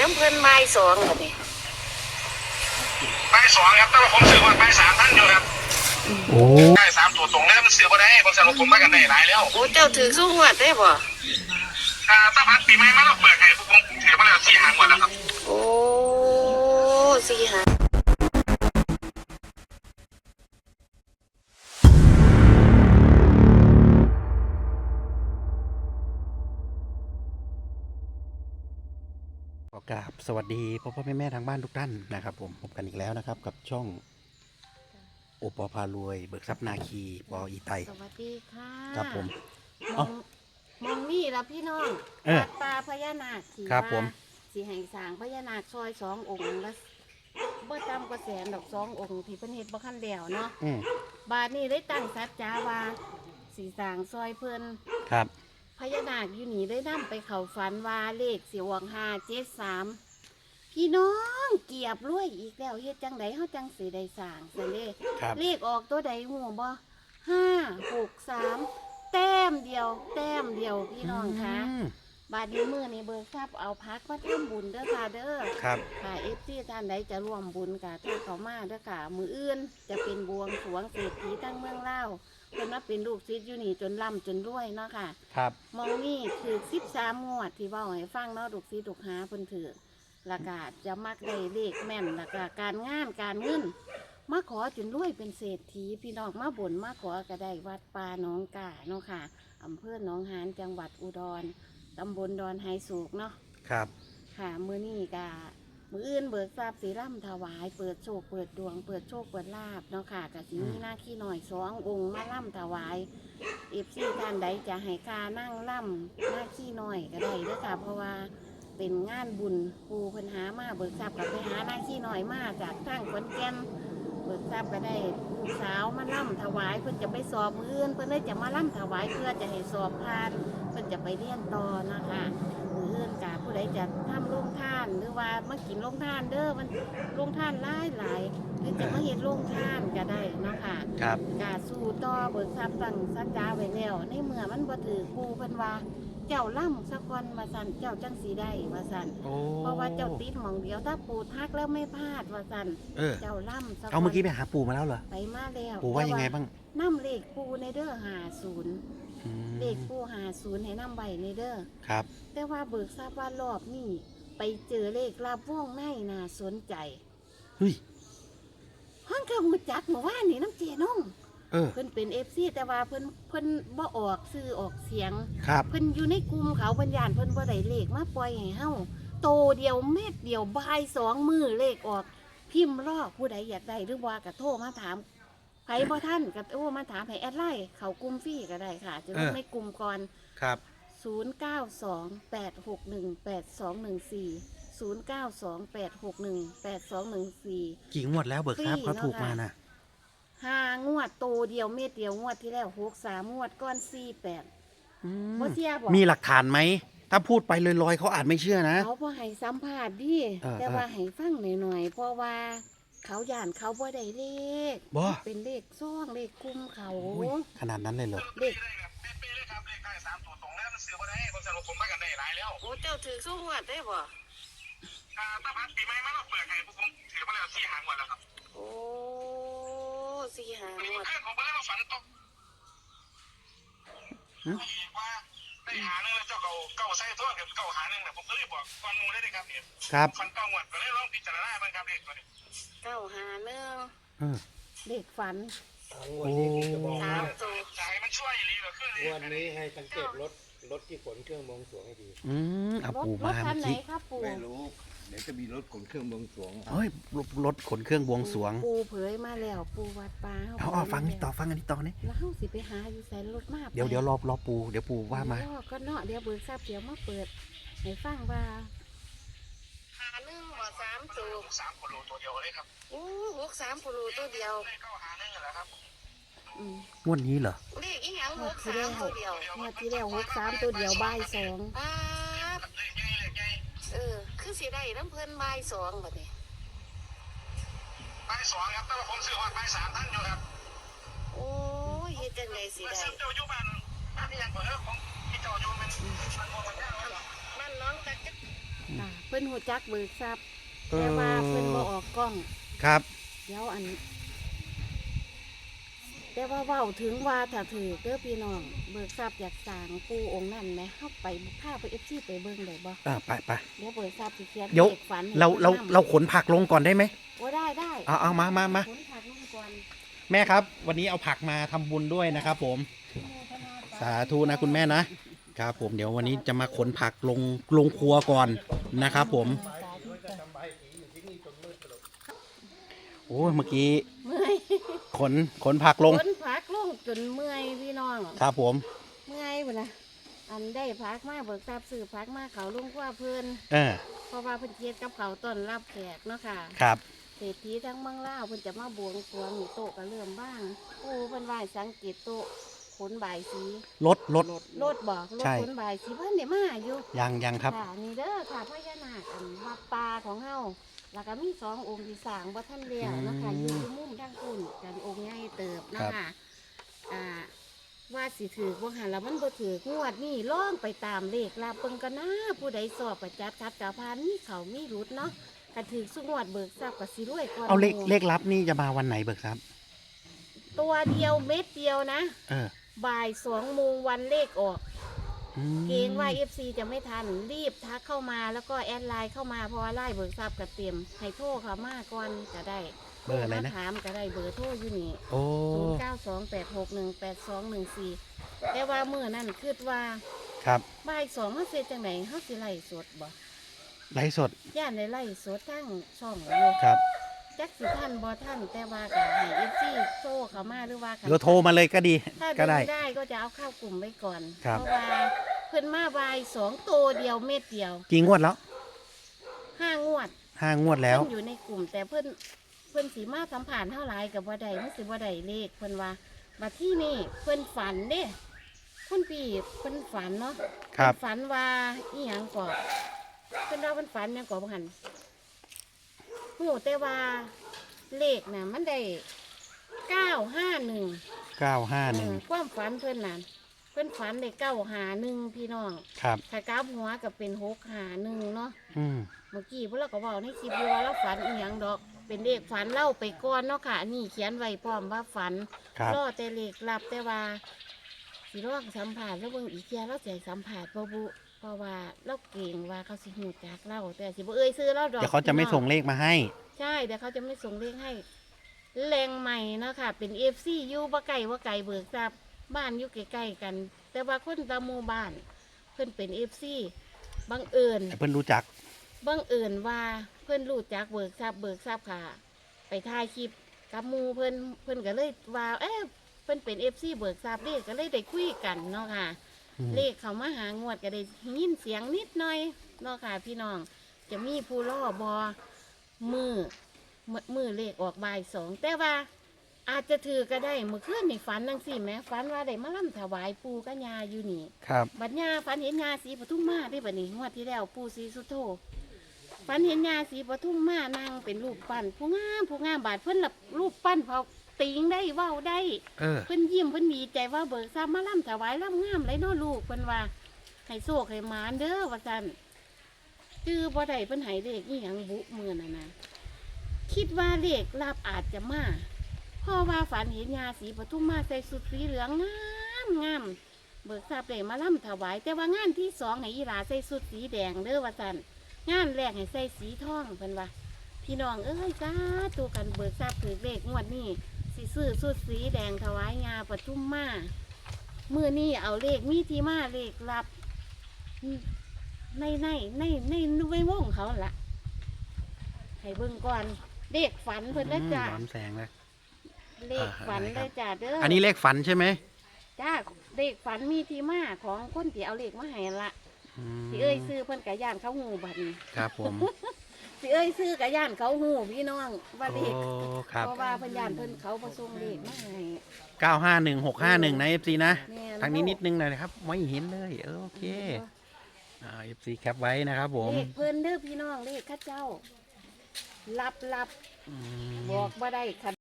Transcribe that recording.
น้ำเพิ่นไม้สองบัดนี้ใบสองครับแต่ว่าผมซื้อวันใบสามท่านอยู่ครับโอ้ได้สามตัวตรงแล้วมันซื้อมาได้ผมสั่งผมมากันได้หลายแล้วโอ้เจ้าถือสู้งวดได้บ่อ่าถ้าพัดปีใหม่มาเราเปิดให้ผมถือมาแล้วสี่หา วัสดีพ่อพ่อแม่แม่ทางบ้านทุกท่านนะครับผมพบกันอีกแล้วนะครับ กับช่องโอปอพารวย เบิกทรัพย์นาคีปออีไตสวัสดีค่ะครับผมมเอ้าองมองนี่ละพี่น้องเออวัดป่าพญานาคสีครับผม สีแห่งสร้างพญานาคซอยสององค์ละบ่จำกว่าแสนดอกสององค์ที่เพิ่นเฮ็ดบ่คันเดียวเนาะอืมบาดนี้ได้ตั้งสัจจาว่าสีสร้างซอยเพิ่นครับ พญานาคอยู่นี่ได้นำไปเข้าฝันว่าเลขสิวงห้าเจ็ดสาม พี่น้องเกียบรวยอีกแล้วเฮ็ดจังไดเฮาจังสิได้สร้างซั่นเด้ครับ เลขออกตัวใดหูบ่ห้าหกสามแต้มเดียว แต้มเดียวพี่น้องคะมบาดนี้มือนี้เบิกทรัพย์เอาพักมาทำบุญเด้อค่ะเด้อครับ ค่ะเอฟซีท่านใดจะร่วมบุญกับท่านเขามาเด้อค่ะ มืออื่นจะเป็นบวงสรวงเศรษฐีตั้งเมืองเล่าวเพิ่นมาเป็นลูกศิษย์อยู่นี่จนร่ำจนรวยเนาะค่ะ ครับ มองนี่ถือสิบสามงวดที่เว่าให้ฟังเนาะลูกศิษย์ลูกหาเพิ่นถือ และกาจะมักได้เลขแม่นและกาการงานการเงินมาขอจนรวยเป็นเศรษฐีพี่น้องมาบ่นมาขอก็ได้วัดป่าหนองกาเนาะค่ะอำเภอหนองหานจังหวัดอุดรตำบลดอนไฮสูกเนาะครับ ค่ะมื้อนี้กะมื้ออื่นเบิกทราบสีร่ำถวาย เปิดโชคเปิดดวง เปิดโชคเปิดลาบเนาะค่ะกะสิมีหน้าขี้หน่อยสององค์มาร่ำถวายเอฟซีท่านใดจะให้กานั่งร่ำหน้าขี้หน่อยก็ได้เด้อค่ะเพราะว่า เป็นงานบุญปูเพิ่นหามาเบิกทรัพย์กับไปหาหน้าขี้หน่อยมาจากทางขอนแก่นเบิกทรัพย์ก็ได้ลูกสาวมาล่ำถวายเพิ่นจะไปสอบมื้ออื่นเพิ่นเลยจะมาล่ำถวายเพื่อจะให้สอบผ่านเพิ่นจะไปเรียนต่อนะคะมืออื่นกาผู้ใดจะทำโรงทานหรือว่ามากินโรงทานเด้อมันโรงทานหลายหลาย หรือจะมาเห็นโรงทานก็ได้เนาะค่ะครับ กาสู้ต่อเบิกทรัพย์ตั้งสัญญาไว้แล้วในเมื่อมันบ่ถือครูเพิ่นว่า เจ้าล่ำสักวันมาสั่นเจ้าจังสีได้มาสั่นโอ้เพราะว่าเจ้าติดหมองเดียวถ้าปูทักแล้วไม่พลาดว่าสั่นเออ เจ้าล่ำสักวันเอาเมื่อกี้ไปหาปู่มาแล้วเหรอ ไปมาแล้วปู่ว่ายังไงบ้างน้ำเลขปูในเด้อหาศูนย์อืมเลขปูหาศูนย์ให้น้ำใบในเด้อ ครับ แต่ว่าเบิกทราบว่ารอบนี้ไปเจอเลขลาบว่องในน่าสนใจ เฮ้ย ห้องเครื่องหูจักเมื่อวานนี่น้ำเจน้องเออ เพิ่นเป็นเอฟซีแต่ว่าเพิ่นเพิ่นบ่ออกซื้อออกเสียง ครับ เพิ่นอยู่ในกลุ่มเขาเพิ่นยานเพิ่นบ่ได้เลขมาปล่อยให้เฮาโตเดียวเม็ดเดียวบายสองมือเลขออก พิมพ์รอผู้ใดอยากได้หรือว่าก็โทรมาถามใครบ่ท่านก็โทรมาถามให้แอดไลน์เขากลุ่มฟรีก็ได้ค่ะ จะลงในกลุ่มก่อน ครับ 0928618214กี่งวดแล้วเบิกทรัพย์เขาถูกมานะ0928618214ห้างวดโตเดียวเม็ดเดียวงวดที่แล้ว63งวดก้อน48อืมบ่เสียบ่มีหลักฐานไหม ถ้าพูดไปลอยๆเขาอาจไม่เชื่อนะ เขาบ่ให้สัมภาษณ์ดิเออแต่ว่าให้ฟังหน่อยๆเพราะว่า เขาย่านเขาบ่ได้เลขบ่เป็นเลขซ่องเลขกลุ่มเขาโอ้ยขนาดนั้นเลยเหรอ เลขได้ครับเป๊ะๆเลยครับเลขได้สามตัวตรงแล้วมันซื้อมาได้ผมสั่งผมมากันได้หลายแล้วโอ้เจ้าถือสู้งวดได้บ่ อ่าถ้าพัดปีใหม่มาเราเปิดให้ผมถือมาแล้วสี่หางหมดแล้วครับโอ้สี่หาวันงนี้วดเพื่อนผมก็เลยมาฝันตกหึว่าได้หาหนึ่งแล้วเจ้าเก่าเก่าใส่ตัวกับเก่าหาหนึ่งนะผมก็เลยบอกก่อนหมูได้เลยครับเนี่ยครับฝันเก่าหมดก็เลยลองพิจารณาบ้างครับเลขตัวนี้เก้าหาหนึ่งเออเลขฝันโอ้สามตัวใจมันช่วยรีเหลือขึ้นเลยวันนี้ให้สังเกตรถรถที่ขนเครื่องบวงสรวงให้ดีอืมเอารถปู่รมาถคันเมื่อไหนกี้ครับปู่ไม่รู้เดี๋ยวจะมีรถขนเครื่องบวงสรวงเฮ้ยรถรถขนเครื่องบวงสรวง ปู่เผยมาแล้ว ปู่วัดป่าเอาเอาฟังนี่ต่อฟังอันนี้ต่อนี่แล้วเฮาสิไปหาอยู่แสนรถมากเดี๋ยวเดี๋ยวรอรอปูเดี๋ยวปูว่ามาก็เนาะเดี๋ยวเบิกทราบเดี๋ยวมาเปิดให้ฟังว่าหาหนึ่งบ่สามตัวสามคนโลตัวเดียวเลยครับโอ้หกสามปูรูตัวเดียวเลขเก้าหาหนึ่งเหรอครับอืมงวดนี้เหรอเลขอีหยังหกสามตัวเดียวงวดที่แล้วหกสามตัวเดียวบ่ายสองป๊าบ เลขใหญ่เลขใหญ่ เออ คือสิได้น้ำเพิ่นบ่ายสองบัดนี้ใบสองครับแต่ว่าผมซื้อว่าใบสามท่านอยู่ครับโอ้ยเฮ็ดจังไดสิเมื่อได้ซื้อเจ้าอยู่บ้านบ้านที่ยังเปิดของที่เจ้าอยู่มันมันโมมันยากแล้วเหรอมันน้องตาจักจักค่ะเพิ่นหูจักเบิกทรัพย์เอแต่อว่าเพิ่นบ่ออกกล้องครับ เดี๋ยวอัน แต่ว่าเว้าถึงว่าถ้าถือเด้อพี่น้อง เบิกทรัพย์อยากสร้างปูองค์นั่นไหมเฮาไปพาไป FC ไปเบิ่งได้บ่อ่าไปไป เดี๋ยวเบิกทรัพย์สิเขียนเดี๋ยวเลขฝันให้เราเราพิ่นนำเราขนผักลงก่อนได้ไหม โอ้ได้ได้เอาเอามามามา ขนผักลงก่อนแม่ครับ วันนี้เอาผักมาทำบุญด้วยนะครับ ผม สาธุนะคุณแม่นะครับ ผมเดี๋ยววันนี้จะมาขนผักลงลงครัวก่อนนะครับ ผม โอ้ยเมื่อกี้ เมื่อย ขนขนผักลง ขนผักลงจนเมื่อยพี่น้องครับผม เมื่อยพุ่นนะอันได้พักมาเบิกทราบสื่อพักมาเขาลุงกว่าเพื่อนเออเพราะว่าเพิ่นเทียดกับเขาต้อนรับแขกเนาะค่ะ ครับเศรษฐีทั้งเมืองลาวเพิ่นจะมาบวงสรวงนี่โต๊ะก็เริ่มบ้างโอ้เพิ่นไหว้สังเกตโต๊ะขนบายสีรถรถรถบอกรถใช่ขนบายสีเพิ่นได้มาอยู่ยังยังครับค่ะนี่เด้อค่ะพญานาคอันวัดป่าของเฮา แล้วก็มีสององค์ที่สร้างบ่ทันแล้วเนาะคะอืม อยู่มุมทางคุณกันองค์ใหญ่เติบเนาะครับค่ะอ่าว่าสิถือบ่หันแล้วมันบ่ถือกงวดนี่ล่องไปตามเลขลาบเบิ่งกันนะผู้ใดสอบประจัดคัดกะพานมีเขามีรุดเนาะกะถือสุงวดเบิกทรัพย์ก็สิรวยก่อนเอาเลขหมู่เลขลับนี่จะมาวันไหนเบิกครับตัวเดียวเม็ดเดียวนะ เออ บ่ายสองโมงวันเลขออกอืม เกรงว่า FC จะไม่ทันรีบทักเข้ามาแล้วก็แอดไลน์เข้ามาเพราะว่าไล่เบิกทรัพย์กับเตรียมให้โทรเขามาก่อนก็ได้เบอร์อะไรมานะ ถามก็ได้เบอร์โทรอยู่นี่โอ้ศูนย์เก้าสองแปดหกหนึ่งแปดสองหนึ่งสี่แต่ว่าเมื่อนั้นคิดว่าครับบ่ายสองเขาเสียจังไหนเขาสิไล่สดบ่ไลฟ์สดย่านได้ไล่สดทั้งช่องอยู่ครับ จักสิท่านบ่ท่านแต่ว่าก็ให้ FC โทรเข้ามาหรือว่าเดี๋ยวโทรมาเลยก็ดี ถ้าก็ดูได้ได้ก็จะเอาเข้ากลุ่มไว้ก่อนครับเพราะว่าเพิ่นมาบ่ายสองตัวเดียวเม็ดเดียวกี่งวดแล้วห้างวดห้างวดแล้ว เพิ่นอยู่ในกลุ่ม แต่เพิ่นเพิ่นสีมาสัมผัสเท่าไรกับว่าใดมันสิว่าใดเลขเพิ่นว่ามาที่นี่เพิ่นฝันเด้คุณพี่เพิ่นฝันเนาะครับ เพิ่นฝันว่าอีหยังก่อเพิ่นว่าเพิ่นฝันหยังก่อบ่หัน หูแต่ว่าเลขน่ะมันได้เก้าห้าหนึ่งเก้าห้าหนึ่งความฝันเพิ่นน่ะเพิ่นฝันได้เก้าหาหนึ่งพี่น้องครับถ้ากราบหัวก็เป็นหกหาหนึ่งเนาะอืมเมื่อกี้พวกเราก็บอกในคลิปอยู่ว่าเราฝันอีหยังดอก เป็นเลขฝันเล่าไปก่อนเนาะค่ะอันนี่เขียนไว้พร้อมว่าฝันครับรอแต่เลขลับแต่ว่าสิรอกสัมผัสแล้วเบิ่งอีกเทียเราใจสัมผัสบ่บุ เพราะว่าเราเก่งว่าเขาสิหูจากเราแต่สิบ่เอ่ยซื้อเราดอกเดี๋ยวเขาจะไม่ส่งเลขมาให้ ใช่เดี๋ยวเขาจะไม่ส่งเลขให้ แรงใหม่เนาะค่ะ เป็น FC อยู่บ่ไกลว่าไกลเบิกทรัพย์บ้านอยู่ใกล้ๆกัน แต่ว่าคนตามหมู่บ้าน เพิ่นเป็น FC บังเอิญ เพื่อนรู้จัก บังเอิญว่าเพื่อนรู้จักเบิกทรัพย์เบิกทรัพย์ค่ะ ไปถ่ายคลิปกับหมูเพื่อนเพื่อนก็เลยว่าเอ๊ะเพื่อนเป็นเอฟซีเบิกทรัพย์เลขก็เลยได้คุยกันเนาะค่ะอืม เลขเขามาหางวดก็ได้ยินเสียงนิดหน่อยเนาะค่ะพี่น้อง จะมีผู้ล่อบอมือมือมือเลขออกบ่ายสองแต่ว่าอาจจะถือก็ได้เมื่อคืนในฝันนังสิแหม่ฝันว่าได้มาล่ำถวายปูกัญญาอยู่นี่ครับบัดญาฝันเห็นยาสีปทุมมาได้บัดนี้งวดที่แล้วปู่ศรีสุโธฝันเห็นยาสีปทุมมานั่งเป็นรูปปั้นผู้งามผู้งามบาดเพิ่นหลับรูปปั้นเผา ติงได้เว้าได้ เออ เพิ่นยิ้มเพิ่นดีใจว่าเบิกทราบมาล่ำถวายล่ำงามเลยเนาะลูกเพิ่นว่าให้โชคให้หมานเด้อว่าซั่นจื้อบ่ได้เพิ่นให้เลขอีหยังบุมื้อนั่นน่ะคิดว่าเลขลาบอาจจะมาเพราะว่าฝันเห็นยาสีปทุมมาใส่สุดสีเหลืองงามงามเบิกทราบเลยมาล่ำถวาย แต่ว่างานที่สองให้อีหลาใส่สุดสีแดงเด้อว่าสันงานแรกให้ใส่สีทองเพิ่นว่าพี่น้องเอ้ยจ้าตัวกันเบิกทราบถือเลขงวดนี้ สิซื้อสุดสีแดงถวายงาปทุมมามือนี้เอาเลขมีที่มาเลขรับในในในในในวงเขาละให้เบิ่งก่อนเลขฝันเพิ่นแล้วจ้าย้อนแสงเลยเลขฝันเลยจ้าเด้ออัอันนี้เลขฝันใช่ไหมจ้าเลขฝันมีที่มาของคนที่เอาเลขมาให้ละอืมสิเอ้ยซื้อเพิ่นกะย่านเขาหูบัดนี้ครับผม สิเอ้ยซื้อกะย่านเขาหูพี่น้องว่าเลโอ้ขครับ เพราะว่าเพิ่นย่านเพิ่นเขาประสงเลขมาให้เก้าห้าหนึ่งหกห้าหนึ่งนะเอฟซีนะ แม่ทางนี้นิดนึงหน่อยนะครับ ไม่เห็นเลยเออโอเคอ่าเอฟซีแคปไว้นะครับผมเลขเพิ่นเด้อพี่น้องเลขเข้าเจ้ารับรับอืม บอกบ่ได้คัน